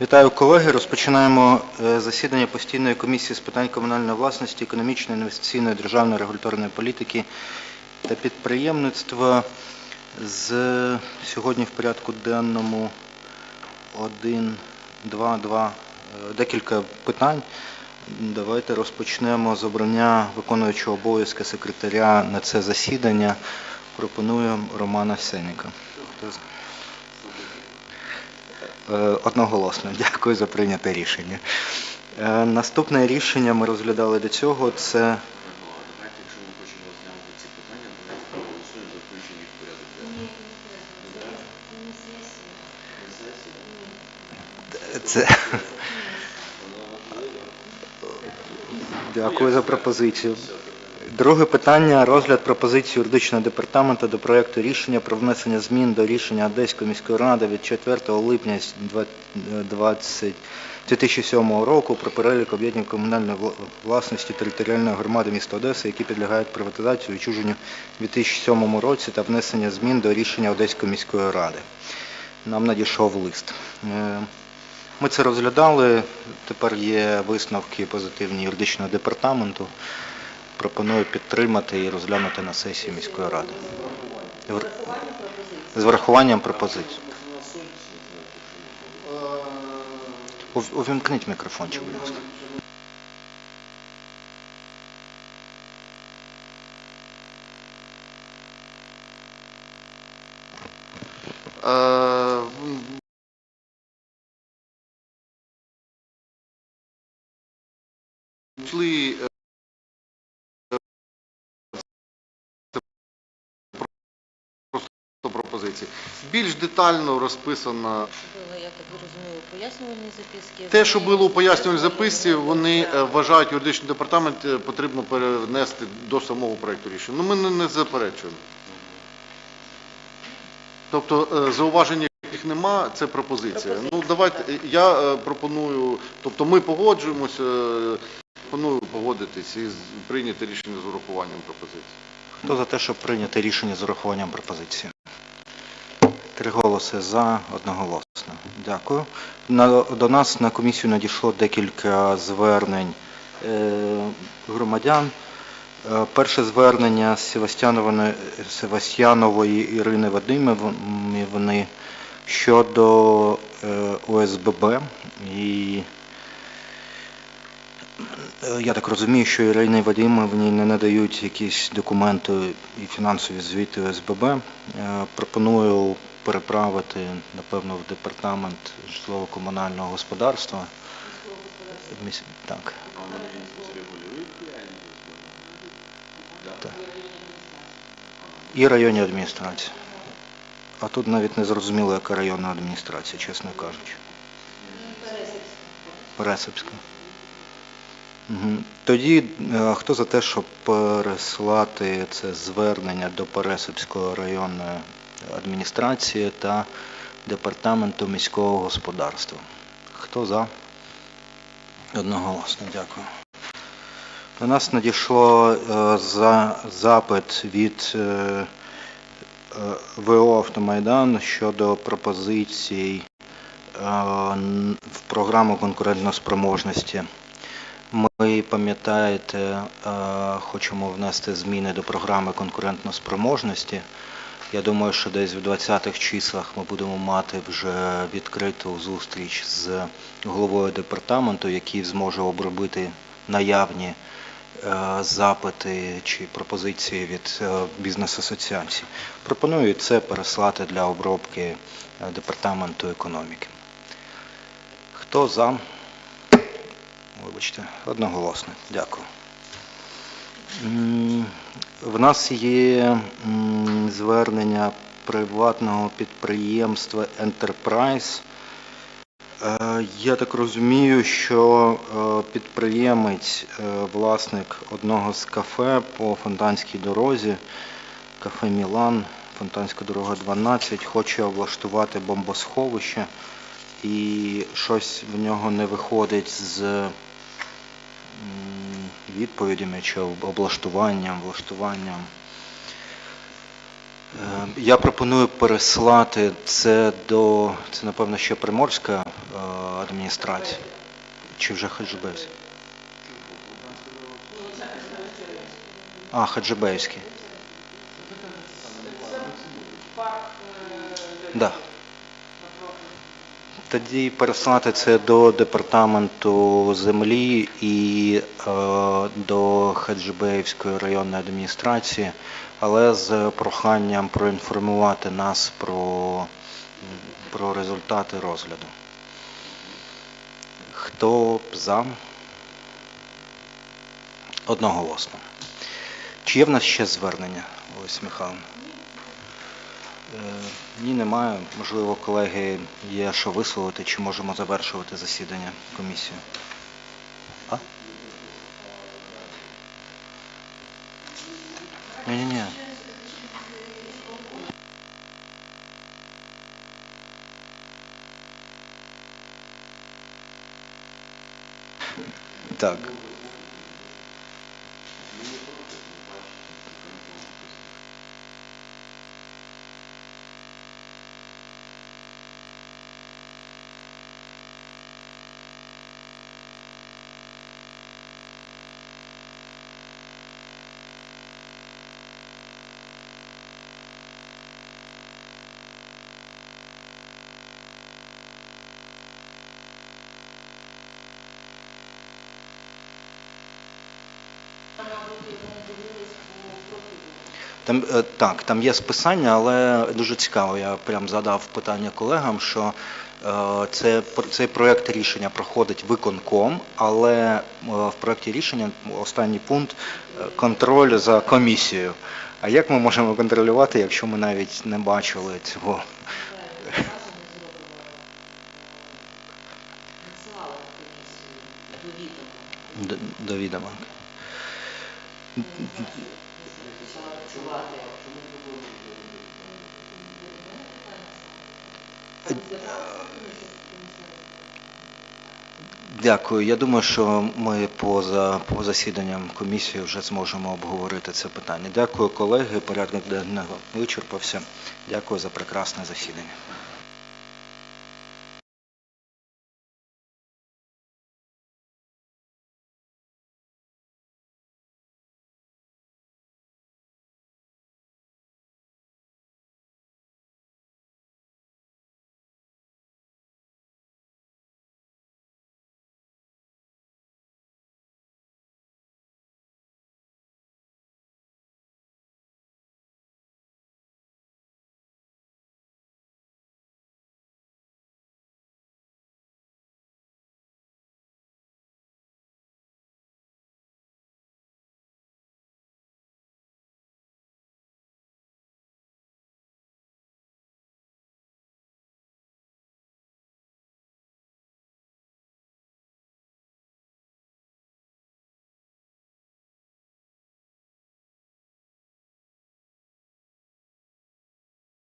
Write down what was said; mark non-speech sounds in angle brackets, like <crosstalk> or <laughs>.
Вітаю колеги. Розпочинаємо е, засідання постійної комісії з питань комунальної власності, економічної, інвестиційної, державної регуляторної політики та підприємництва. З сьогодні в порядку денному 1, 2, 2, е, декілька питань. Давайте розпочнемо з обрання виконуючого обов'язки секретаря на це засідання. Пропонуємо Романа Сеніка. Е, Одноголосно. <laughs> Дякую за прийняте рішення. Е, Наступне рішення ми розглядали до цього. Це? Це... <laughs> Дякую за пропозицію. Друге питання розгляд пропозиції юридичного департаменту до проекту рішення про внесення змін до рішення Одеської міської ради від 4 липня 2007 року про перелік об'єднань комунальної власності територіальної громади міста Одеси, які підлягають приватизації відчуженню у 2007 році та внесення змін до рішення Одеської міської ради. Нам надійшов лист. Е, Ми це розглядали. Тепер є висновки позитивні юридичного департаменту. Пропоную підтримати і розглянути на сесії міської ради. З врахуванням пропозицій. Увімкніть мікрофончик, будь ласка. Е, Йшли пропозиції. Більш детально розписано Було, я так розумію, пояснювальні записки. те, що було у пояснювальній записці, вони е, вважають юридичний департамент е, потрібно перенести до самого проекту рішення. Ну ми не, не заперечуємо. Тобто е, зауважень яких нема, це пропозиція. Ну давайте е, я е, пропоную, тобто ми погоджуємося, е, пропоную погодитись і з- прийняти рішення з урахуванням пропозиції. Хто за те, щоб прийняти рішення з урахуванням пропозиції? Три голоси за, одноголосно. Дякую. На, до нас на комісію надійшло декілька звернень е, громадян. Е, перше звернення Севастьянової Ірини Вадимівни щодо е, ОСББ. І Е, Я так розумію, що Ірині Вадимовні не надають якісь документи і фінансові звіти ОСББ. Е, Пропоную переправити, напевно, в департамент житлово-комунального господарства. Так. І районні адміністрації. А тут навіть не зрозуміло, яка районна адміністрація, чесно кажучи. Пересипська. Мгм. Тоді е, хто за те, щоб переслати це звернення до Пересипської районної адміністрації та департаменту міського господарства? Хто за? Одноголосно, дякую. До нас надійшло е, за запит від е, е, ВО Автомайдан щодо пропозицій в програму конкурентноспроможності. Ми, пам'ятаєте, хочемо внести зміни до програми конкурентноспроможності. Я думаю, що десь в 20-х числах ми будемо мати вже відкриту зустріч з головою департаменту, який зможе обробити наявні е, запити чи пропозиції від е, бізнес-асоціацій. Пропоную це переслати для обробки е, департаменту економіки. Хто за? Вибачте, одноголосно. Дякую. В нас є звернення приватного підприємства Enterprise. Е, Я так розумію, що е, підприємець, е, власник одного з кафе по Фонтанській дорозі, кафе Мілан, Фонтанська дорога 12, хоче облаштувати бомбосховище і щось в нього не виходить з відповідями чи облаштуванням, влаштуванням. Е, Я пропоную переслати це до, це напевно ще Приморська адміністрація. Чи вже Хаджибейський? А, Хаджибейський. Тоді переслати це до департаменту землі і е, до Хаджибеївської районної адміністрації, але з проханням проінформувати нас про, про результати розгляду. Хто за? Одноголосно. Чи є в нас ще звернення, Олесь Михайловна? Е, Ні, немає. Можливо, колеги є що висловити, чи можемо завершувати засідання комісії. Ні-ні-ні. Так. Там, е, так, там є списання, але дуже цікаво. Я прям задав питання колегам, що е, це, цей проєкт рішення проходить виконком, але е, в проєкті рішення останній пункт контроль за комісією. А як ми можемо контролювати, якщо ми навіть не бачили цього? До відома. Дякую. Я думаю, що ми поза по засіданням комісії вже зможемо обговорити це питання. Дякую, колеги. Порядок денного вичерпався. Дякую за прекрасне засідання.